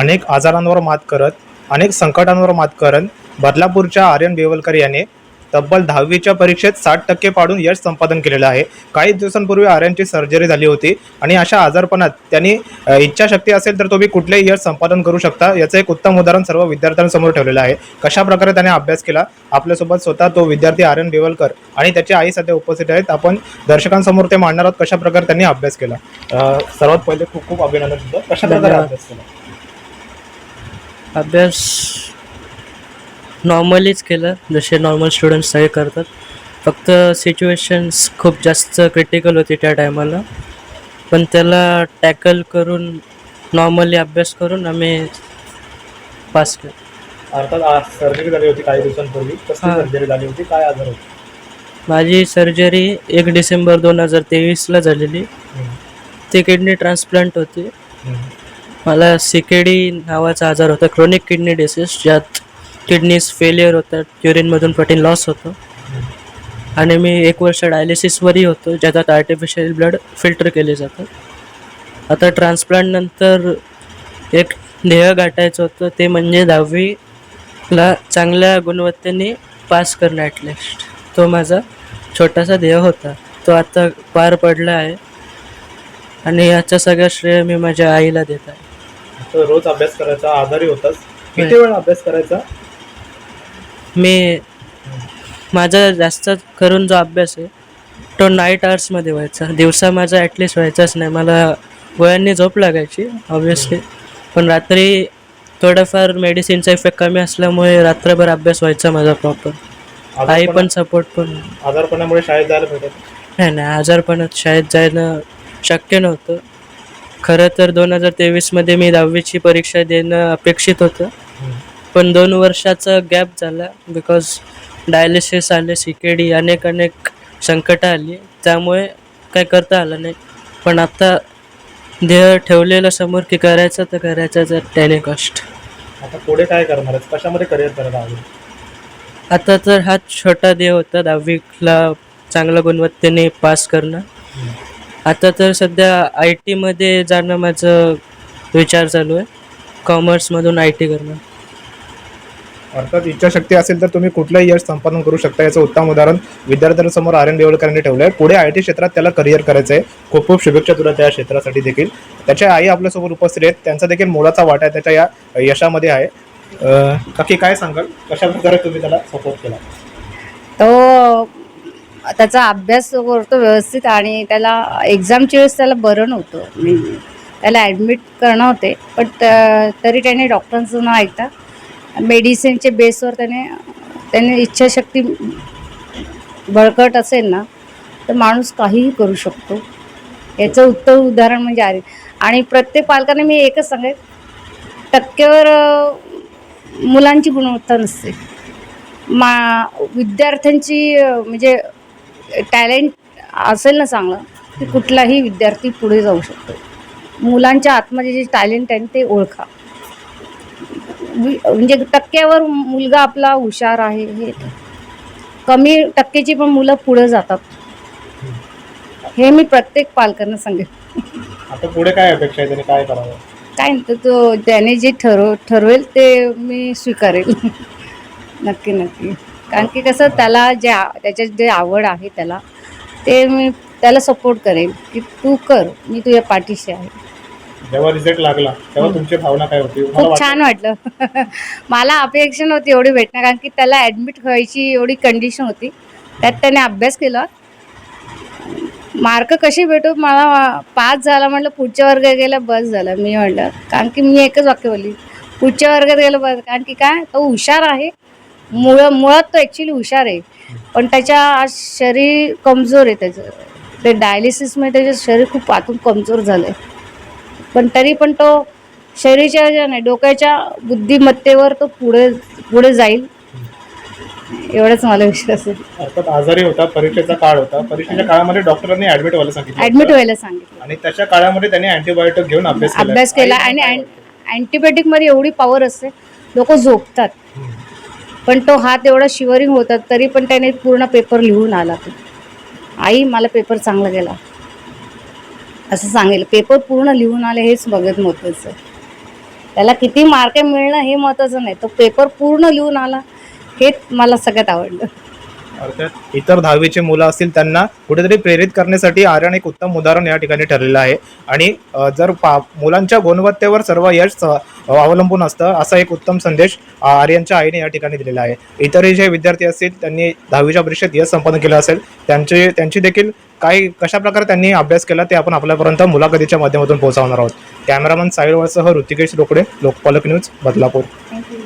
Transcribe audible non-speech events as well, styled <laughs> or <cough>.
अनेक आजारांवर मात करत अनेक संकटांवर मात करत बदलापूरच्या आर्यन बेवलकर याने तब्बल दहावीच्या परीक्षेत साठ टक्के पाडून यश संपादन केलेलं आहे. काही दिवसांपूर्वी आर्यनची सर्जरी झाली होती आणि अशा आजारपणात त्यांनी इच्छाशक्ती असेल तर तुम्ही कुठलेही यश संपादन करू शकता. याचं एक उत्तम उदाहरण सर्व विद्यार्थ्यांसमोर ठेवलेलं आहे. कशा प्रकारे त्याने अभ्यास केला? आपल्यासोबत स्वतः तो विद्यार्थी आर्यन बेवलकर आणि त्याची आई सध्या उपस्थित आहेत. आपण दर्शकांसमोर ते मांडणार आहोत कशा प्रकारे त्यांनी अभ्यास केला? सर्वात पहिले खूप खूप अभिनंदन तुझं कशा प्रकारे. अभ्यास केला? अभ्यास नॉर्मलीच केलं. जसे नॉर्मल स्टुडंट्स सगळे करतात. फक्त सिच्युएशन्स खूप जास्त क्रिटिकल होती त्या टायमाला पण त्याला टॅकल करून नॉर्मली अभ्यास करून आम्ही पास केलं. अर्थात सर्जरी झाली होती काही दिवसांपूर्वी. कसली हा. सर्जरी झाली होती? काय आजार होती? माझी सर्जरी एक डिसेंबर दोन हजार तेवीसला झालेली. ती किडनी ट्रान्सप्लांट होती. मला सी के डी नावाचा आजार होता. क्रोनिक किडनी डिसीज ज्यात किडनीज फेलियर होतात क्युरिनमधून प्रोटीन लॉस होतो. आणि मी एक वर्ष डायलिसिसवरही होतो ज्याच्यात आर्टिफिशियल ब्लड फिल्टर केले जातात आता ट्रान्सप्लांटनंतर एक ध्येय गाठायचं होतं ते म्हणजे दहावीला चांगल्या गुणवत्तेने पास करणं ॲटलिस्ट तो माझा छोटासा ध्येय होता. तो आता पार पडला आहे. आणि याचं सगळं श्रेय मी माझ्या आईला देत आहे. रोज अभ्यास करायचा आजारी होताच किती. वेळ अभ्यास करायचा? मी माझा जास्त करून जो अभ्यास आहे तो नाईट आवर्समध्ये व्हायचा. दिवसा माझा ॲटलिस्ट व्हायचाच नाही. मला गोळ्यांनी झोप लागायची ऑब्विसली पण रात्री थोडंफार मेडिसिनचा इफेक्ट कमी असल्यामुळे रात्रभर अभ्यास व्हायचा माझा प्रॉपर आई पण सपोर्ट पण. आजारपणामुळे शाळेत जायला भेटत नाही. नाही आजारपणात शाळेत जाणं शक्य नव्हतं. खरं तर दोन हजार तेवीसमध्ये मी दहावीची परीक्षा देणं अपेक्षित होतं. पण दोन वर्षाचा गॅप झाला बिकॉज डायलिसिस आले सी के डी अनेक अनेक संकटं आली. त्यामुळे काय करता आलं नाही. पण आता ध्येय ठेवलेलं समोर की करायचं तर करायचं तर त्याने कष्ट. आता पुढे काय करणार आहेस? कशामध्ये करिअर करायला आवडेल आता तर हा छोटा ध्येय होता दहावीला चांगल्या गुणवत्तेने पास करणं. आता तर सध्या आय टीमध्ये जाणं माझं विचार चालू आहे. कॉमर्समधून आय टी करणं. अर्थात इच्छाशक्ती असेल तर तुम्ही कुठलंही यश संपादन करू शकता याचं उत्तम उदाहरण विद्यार्थ्यांसमोर आर एन बेवलकरांनी ठेवलं आहे पुढे आय टी क्षेत्रात त्याला करिअर करायचं आहे. खूप खूप शुभेच्छा तुला त्या क्षेत्रासाठी देखील. त्याच्या आई आपल्यासोबत उपस्थित आहेत. त्यांचा देखील मोलाचा वाटा आहे. त्याच्या या यशामध्ये आहे. अं, काकी काय सांगाल? कशा प्रकारे तुम्ही त्याला सपोर्ट केला? तो त्याचा अभ्यास करतो व्यवस्थित आणि त्याला एक्झामच्या वेळेस त्याला बरं नव्हतं. म्हणजे त्याला ॲडमिट करणं होते पण त- तरी त्याने डॉक्टरांचं न ऐकता. मेडिसिनच्या बेसवर त्याने त्याने इच्छाशक्ती बळकट असेल ना तर माणूस काहीही करू शकतो. याचं उत्तम उदाहरण म्हणजे आहे आणि प्रत्येक पालकाने मी एकच सांगेन टक्केवर मुलांची गुणवत्ता नसते. मा विद्यार्थ्यांची म्हणजे टॅलेंट असेल ना चांगलं की कुठलाही विद्यार्थी पुढे जाऊ शकतो. मुलांच्या आतमध्ये जे टॅलेंट आहे ते ओळखा. म्हणजे टक्क्यावर मुलगा आपला हुशार आहे हे कमी टक्केची पण मुलं पुढे जातात. हे मी प्रत्येक पालकांना सांगेन. आता पुढे काय अपेक्षा आहे त्याने काय करावं? काय नाही तर तो त्याने जे ठरव ठरवेल ते मी स्वीकारेल. <laughs> नक्की नक्की. कारण की कसं त्याला जे त्याच्यात जे आवड आहे त्याला ते मी त्याला सपोर्ट करेन की तू कर मी तुझ्या पाठीशी आहे. जेव्हा रिझल्ट लागला तेव्हा तुमची भावना काय होती? खूप छान वाटलं. <laughs> मला अपेक्षा नव्हती एवढी भेटणार कारण की त्याला ॲडमिट व्हायची एवढी कंडिशन होती. त्यात त्याने अभ्यास केला. मार्क कशी भेटू? मला पास झाला म्हटलं पुढच्या वर्गात गेला बस झाला. मी म्हटलं कारण की मी एकच वाक्य बोलली. पुढच्या वर्गात गेलं बस. कारण की काय? तो हुशार आहे. मुळ मुळात तो ॲक्च्युली हुशार आहे. पण त्याच्या आज शरीर कमजोर आहे त्याचं. ते डायलिसिसमुळे त्याचं शरीर खूप आतून कमजोर झालं आहे पण तरी पण तो शरीराच्या ज्या नाही डोक्याच्या बुद्धिमत्तेवर तो पुढे पुढे जाईल. एवढंच मला विश्वास आहे अर्थात आजारी होता परीक्षेचा काळ होता. परीक्षेच्या काळामध्ये डॉक्टरांनी ऍडमिट व्हायला सांगितलं ॲडमिट होतं. व्हायला सांगितलं. आणि त्याच्या काळामध्ये त्यांनी अँटीबायोटिक घेऊन अभ्यास केला. अभ्यास केला आणि अँटीबायोटिकमध्ये एवढी पॉवर असते लोक झोपतात. पण तो हात एवढा शिवरिंग होतात तरी पण त्याने पूर्ण पेपर लिहून आला तो. आई मला पेपर चांगला गेला. असं सांगेल. पेपर पूर्ण लिहून आले हेच बघत महत्वाचं. आहे त्याला किती मार्क मिळणं हे महत्त्वाचं नाही. तो पेपर पूर्ण लिहून आला हेच मला सगळ्यात आवडलं. अर्थात इतर दहावीचे मुलं असतील त्यांना कुठेतरी प्रेरित करण्यासाठी आर्यन एक उत्तम उदाहरण या ठिकाणी ठरलेलं आहे. आणि जर पा मुलांच्या गुणवत्तेवर सर्व यश अवलंबून असतं असा एक उत्तम संदेश आर्यनच्या आईने या ठिकाणी दिलेला आहे. इतरही जे विद्यार्थी असतील त्यांनी दहावीच्या परीक्षेत यश संपादन केलं असेल त्यांचे त्यांची देखील काही कशा प्रकारे त्यांनी अभ्यास केला ते आपण आपल्यापर्यंत मुलाखतीच्या माध्यमातून पोहोचवणार आहोत. Cameraman Sahil वळसह Rutikesh Rokade Lokpalak news Badlapur. Thank you.